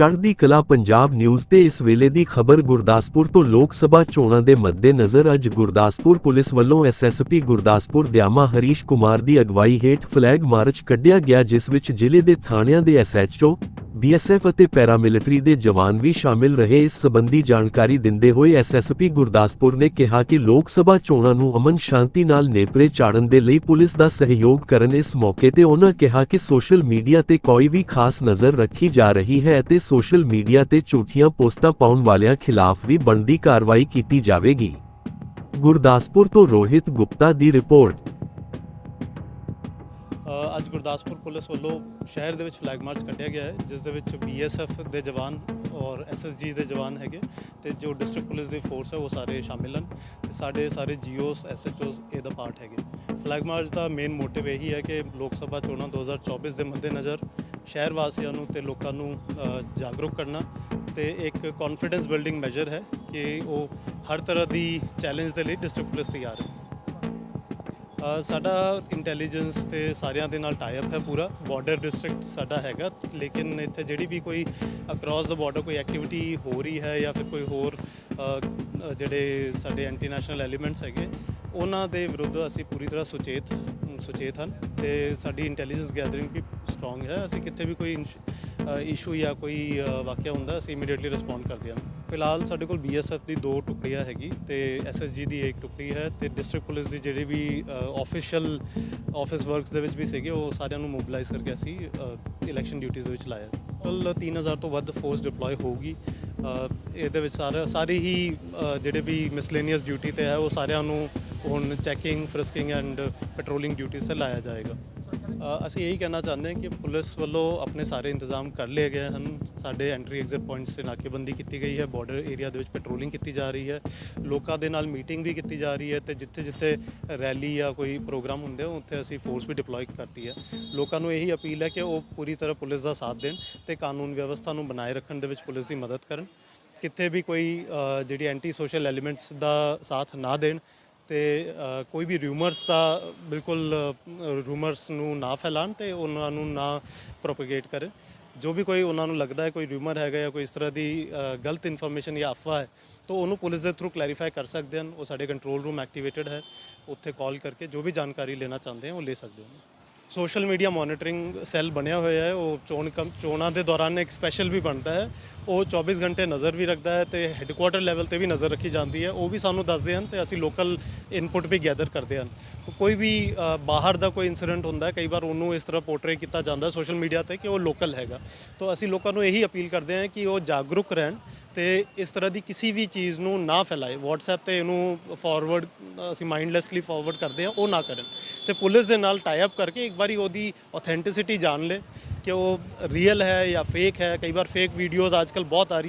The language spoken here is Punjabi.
ਚੜ੍ਹਦੀ ਕਲਾ ਪੰਜਾਬ ਨਿਊਜ਼ ਤੇ ਇਸ ਵੇਲੇ ਦੀ ਖਬਰ ਗੁਰਦਾਸਪੁਰ ਤੋਂ ਲੋਕ ਸਭਾ ਚੋਣਾਂ ਦੇ ਮੱਦੇਨਜ਼ਰ ਅੱਜ ਗੁਰਦਾਸਪੁਰ ਪੁਲਿਸ ਵੱਲੋਂ ਐਸਐਸਪੀ ਗੁਰਦਾਸਪੁਰ ਦਿਆਮਾ ਹਰੀਸ਼ ਕੁਮਾਰ ਦੀ ਅਗਵਾਈ ਹੇਠ ਫਲੈਗ ਮਾਰਚ ਕੱਢਿਆ ਗਿਆ, ਜਿਸ ਵਿੱਚ ਜ਼ਿਲ੍ਹੇ ਦੇ ਥਾਣਿਆਂ ਦੇ ਐਸਐਚਓ ਬੀਐਸਐਫ ਅਤੇ ਪੈਰਾਮਿਲਟਰੀ ਦੇ ਜਵਾਨ ਵੀ ਸ਼ਾਮਿਲ ਰਹੇ। ਇਸ ਸਬੰਧੀ ਜਾਣਕਾਰੀ ਦਿੰਦੇ ਹੋਏ ਐਸਐਸਪੀ ਗੁਰਦਾਸਪੁਰ ਨੇ ਕਿਹਾ ਕਿ ਲੋਕ ਸਭਾ ਚੋਣਾਂ ਨੂੰ ਅਮਨ ਸ਼ਾਂਤੀ ਨਾਲ ਨੇਪਰੇ ਚਾੜਨ ਦੇ ਲਈ ਪੁਲਿਸ ਦਾ ਸਹਿਯੋਗ ਕਰਨ ਇਸ ਮੌਕੇ ਤੇ ਉਹਨਾਂ ਕਿਹਾ ਕਿ ਸੋਸ਼ਲ ਮੀਡੀਆ ਤੇ ਕੋਈ ਵੀ ਖਾਸ ਨਜ਼ਰ ਰੱਖੀ ਜਾ ਰਹੀ ਹੈ ਅਤੇ ਸੋਸ਼ਲ ਮੀਡੀਆ ਤੇ ਝੂਠੀਆਂ ਪੋਸਟਾਂ ਪਾਉਣ ਵਾਲਿਆਂ ਖਿਲਾਫ ਵੀ ਬਣਦੀ ਕਾਰਵਾਈ ਕੀਤੀ ਜਾਵੇਗੀ। ਗੁਰਦਾਸਪੁਰ ਤੋਂ ਰੋਹਿਤ ਗੁਪਤਾ ਦੀ ਰਿਪੋਰਟ। ਅੱਜ ਗੁਰਦਾਸਪੁਰ ਪੁਲਿਸ ਵੱਲੋਂ ਸ਼ਹਿਰ ਦੇ ਵਿੱਚ ਫਲੈਗ ਮਾਰਚ ਕੱਢਿਆ ਗਿਆ ਹੈ, ਜਿਸ ਦੇ ਵਿੱਚ ਬੀਐਸਐਫ ਦੇ ਜਵਾਨ ਔਰ ਐਸਐਸਜੀ ਦੇ ਜਵਾਨ ਹੈਗੇ ਤੇ ਜੋ ਡਿਸਟ੍ਰਿਕਟ ਪੁਲਿਸ ਦੀ ਫੋਰਸ ਹੈ, ਉਹ ਸਾਰੇ ਸ਼ਾਮਿਲ ਹਨ ਤੇ ਸਾਡੇ ਸਾਰੇ ਜੀਓਸ ਐਸਐਚਓਸ ਇਹਦਾ ਪਾਰਟ ਹੈਗੇ। ਫਲੈਗ ਮਾਰਚ ਦਾ ਮੇਨ ਮੋਟਿਵ ਇਹੀ ਹੈ ਕਿ ਲੋਕ ਸਭਾ ਚੋਣਾਂ 2024 ਦੇ ਮੱਦੇਨਜ਼ਰ ਸ਼ਹਿਰ ਵਾਸੀਆਂ ਨੂੰ ਤੇ ਲੋਕਾਂ ਨੂੰ ਜਾਗਰੂਕ ਕਰਨਾ ਤੇ ਇੱਕ ਕੌਨਫੀਡੈਂਸ ਬਿਲਡਿੰਗ ਮੈਜਰ ਹੈ ਕਿ ਉਹ ਹਰ ਤਰ੍ਹਾਂ ਦੀ ਚੈਲੰਜ ਦੇ ਲਈ ਡਿਸਟ੍ਰਿਕਟ ਪੁਲਿਸ ਤਿਆਰ ਹੈ। ਸਾਡਾ ਇੰਟੈਲੀਜੈਂਸ ਤੇ ਸਾਰਿਆਂ ਦੇ ਨਾਲ ਟਾਈ ਅਪ ਹੈ ਪੂਰਾ। ਬਾਰਡਰ ਡਿਸਟ੍ਰਿਕਟ ਸਾਡਾ ਹੈਗਾ। ਲੇਕਿਨ ਇੱਥੇ ਜਿਹੜੀ ਵੀ ਕੋਈ ਅਕ੍ਰੋਸ ਦਾ ਬਾਰਡਰ ਕੋਈ ਐਕਟੀਵਿਟੀ ਹੋ ਰਹੀ ਹੈ ਜਾਂ ਫਿਰ ਕੋਈ ਹੋਰ ਜਿਹੜੇ ਸਾਡੇ ਐਂਟੀ ਨੈਸ਼ਨਲ ਐਲੀਮੈਂਟਸ ਹੈਗੇ, ਉਹਨਾਂ ਦੇ ਵਿਰੁੱਧ ਅਸੀਂ ਪੂਰੀ ਤਰ੍ਹਾਂ ਸੁਚੇਤ ਸੁਚੇਤ ਹਨ ਤੇ ਸਾਡੀ ਇੰਟੈਲੀਜੈਂਸ ਗੈਦਰਿੰਗ ਵੀ ਸਟਰੋਂਗ ਹੈ। ਅਸੀਂ ਕਿਤੇ ਵੀ ਕੋਈ ਇਸ਼ੂ ਜਾਂ ਕੋਈ ਵਾਕਿਆ ਹੁੰਦਾ, ਅਸੀਂ ਇਮੀਡੀਏਟਲੀ ਰਿਸਪੌਂਡ ਕਰਦੇ ਹਾਂ। ਫਿਲਹਾਲ ਸਾਡੇ ਕੋਲ ਬੀਐਸਐਫ ਦੀ ਦੋ ਟੁਕੜੀਆਂ ਹੈਗੀ ਤੇ ਐਸਐਸਜੀ ਦੀ ਇੱਕ ਟੁਕੜੀ ਹੈ ਤੇ ਡਿਸਟ੍ਰਿਕਟ ਪੁਲਿਸ ਦੀ ਜਿਹੜੀ ਵੀ ਆਫੀਸ਼ੀਅਲ ਆਫਿਸ ਵਰਕਸ ਦੇ ਵਿੱਚ ਵੀ ਸੀਗੇ ਉਹ ਸਾਰਿਆਂ ਨੂੰ ਮੋਬਿਲਾਈਜ਼ ਕਰਕੇ ਅਸੀਂ ਇਲੈਕਸ਼ਨ ਡਿਊਟੀਆਂ ਦੇ ਵਿੱਚ ਲਾਇਆ। ਕੁੱਲ 3000 ਤੋਂ ਵੱਧ ਫੋਰਸ ਡਿਪਲੋਏ ਹੋਊਗੀ। ਅ, ਇਹਦੇ ਵਿੱਚ ਸਾਰੇ ਸਾਰੇ ਹੀ ਜਿਹੜੇ ਵੀ ਮਿਸਲੇਨੀਅਸ ਡਿਊਟੀ ਤੇ ਹੈ ਉਹ ਸਾਰਿਆਂ ਨੂੰ ਹੁਣ checking frisking and patrolling duties ਤੇ ਲਾਇਆ ਜਾਏਗਾ। ਅਸੀਂ ਇਹੀ ਕਹਿਣਾ ਚਾਹੁੰਦੇ ਹਾਂ ਕਿ ਪੁਲਿਸ ਵੱਲੋਂ ਆਪਣੇ ਸਾਰੇ ਇੰਤਜ਼ਾਮ ਕਰ ਲਏ ਗਏ ਹਨ। ਸਾਡੇ ਐਂਟਰੀ ਐਗਜ਼ਿਟ ਪੁਆਇੰਟਸ ਤੇ ਨਾਕੇਬੰਦੀ ਕੀਤੀ ਗਈ ਹੈ ਬਾਰਡਰ ਏਰੀਆ ਦੇ ਵਿੱਚ ਪੈਟਰੋਲਿੰਗ ਕੀਤੀ ਜਾ ਰਹੀ ਹੈ, ਲੋਕਾਂ ਦੇ ਨਾਲ ਮੀਟਿੰਗ ਵੀ ਕੀਤੀ ਜਾ ਰਹੀ ਹੈ ਤੇ ਜਿੱਥੇ ਜਿੱਥੇ ਰੈਲੀ ਜਾਂ ਕੋਈ ਪ੍ਰੋਗਰਾਮ ਹੁੰਦੇ ਆ, ਉੱਥੇ ਅਸੀਂ ਫੋਰਸ ਵੀ ਡਿਪਲੋਏ ਕਰਤੀ ਹੈ। ਲੋਕਾਂ ਨੂੰ ਇਹੀ ਅਪੀਲ ਹੈ ਕਿ ਉਹ ਪੂਰੀ ਤਰ੍ਹਾਂ ਪੁਲਿਸ ਦਾ ਸਾਥ ਦੇਣ ਤੇ ਕਾਨੂੰਨ ਵਿਵਸਥਾ ਨੂੰ ਬਣਾਏ ਰੱਖਣ ਦੇ ਵਿੱਚ ਪੁਲਿਸ ਦੀ ਮਦਦ ਕਰਨ। ਕਿਤੇ ਵੀ ਕੋਈ ਜਿਹੜੀ ਐਂਟੀ ਸੋਸ਼ਲ ਐਲੀਮੈਂਟਸ ਦਾ ਸਾਥ ਨਾ ਦੇਣ ਤੇ ਕੋਈ ਵੀ ਰੂਮਰਸ ਦਾ ਬਿਲਕੁਲ ਰੂਮਰਸ ਨੂੰ ਨਾ ਫੈਲਾਣ ਤੇ ਉਹਨਾਂ ਨੂੰ ਨਾ ਪ੍ਰੋਪਗੇਟ ਕਰੇ ਜੋ ਵੀ ਕੋਈ ਉਹਨਾਂ ਨੂੰ ਲੱਗਦਾ ਹੈ, ਕੋਈ ਰਿਊਮਰ ਹੈਗਾ ਜਾਂ ਕੋਈ ਇਸ ਤਰ੍ਹਾਂ ਦੀ ਗਲਤ ਇਨਫੋਰਮੇਸ਼ਨ ਜਾਂ ਅਫਵਾਹ ਹੈ, ਤਾਂ ਉਹਨੂੰ ਪੁਲਿਸ ਦੇ ਥਰੂ ਕਲੈਰੀਫਾਈ ਕਰ ਸਕਦੇ ਹਨ। ਉਹ ਸਾਡੇ ਕੰਟਰੋਲ ਰੂਮ ਐਕਟੀਵੇਟਡ ਹੈ। ਉੱਥੇ ਕਾਲ ਕਰਕੇ ਜੋ ਵੀ ਜਾਣਕਾਰੀ ਲੈਣਾ ਚਾਹੁੰਦੇ ਹਨ ਉਹ ਲੈ ਸਕਦੇ ਹਨ। ਸੋਸ਼ਲ ਮੀਡੀਆ ਮੋਨੀਟਰਿੰਗ ਸੈੱਲ ਬਣਿਆ ਹੋਇਆ ਹੈ। ਉਹ ਚੋਣ ਕਮ ਚੋਣਾਂ ਦੇ ਦੌਰਾਨ ਇੱਕ ਸਪੈਸ਼ਲ ਵੀ ਬਣਦਾ ਹੈ। ਉਹ 24 ਘੰਟੇ ਨਜ਼ਰ ਵੀ ਰੱਖਦਾ ਹੈ ਤੇ ਹੈੱਡਕੁਆਟਰ ਲੈਵਲ ਤੇ ਵੀ ਨਜ਼ਰ ਰੱਖੀ ਜਾਂਦੀ ਹੈ। ਉਹ ਵੀ ਸਾਨੂੰ ਦੱਸਦੇ ਹਨ ਤੇ ਅਸੀਂ ਲੋਕਲ ਇਨਪੁਟ ਵੀ ਗੈਦਰ ਕਰਦੇ ਹਨ। ਤਾਂ ਕੋਈ ਵੀ ਬਾਹਰ ਦਾ ਕੋਈ ਇਨਸੀਡੈਂਟ ਹੁੰਦਾ ਹੈ, ਕਈ ਵਾਰ ਉਹਨੂੰ ਇਸ ਤਰ੍ਹਾਂ ਪੋਰਟਰੇ ਕੀਤਾ ਜਾਂਦਾ ਸੋਸ਼ਲ ਮੀਡੀਆ ਤੇ ਕਿ ਉਹ ਲੋਕਲ ਹੈਗਾ। ਤਾਂ ਅਸੀਂ ਲੋਕਾਂ ਨੂੰ ਇਹੀ ਅਪੀਲ ਕਰਦੇ ਹਾਂ ਕਿ ਉਹ ਜਾਗਰੂਕ ਰਹਿਣ ਤੇ ਇਸ ਤਰ੍ਹਾਂ ਦੀ ਕਿਸੇ ਵੀ ਚੀਜ਼ ਨੂੰ ਨਾ ਫੈਲਾਏ। WhatsApp ਤੇ ਇਹਨੂੰ ਫਾਰਵਰਡ ਅਸੀਂ ਮਾਈਂਡਲੈਸਲੀ ਫਾਰਵਰਡ ਕਰਦੇ ਹਾਂ, ਉਹ ਨਾ ਕਰਨ। ਤੇ ਪੁਲਿਸ ਦੇ ਨਾਲ ਟਾਈ ਅਪ ਕਰਕੇ ਇੱਕ ਵਾਰੀ ਉਹਦੀ ਆਥੈਂਟਿਸਿਟੀ ਜਾਣ ਲੈ ਕਿ ਉਹ ਰੀਅਲ ਹੈ ਜਾਂ ਫੇਕ ਹੈ। ਕਈ ਵਾਰ ਫੇਕ ਵੀਡੀਓਜ਼ ਅੱਜਕੱਲ ਬਹੁਤ ਆ ਰਹੀ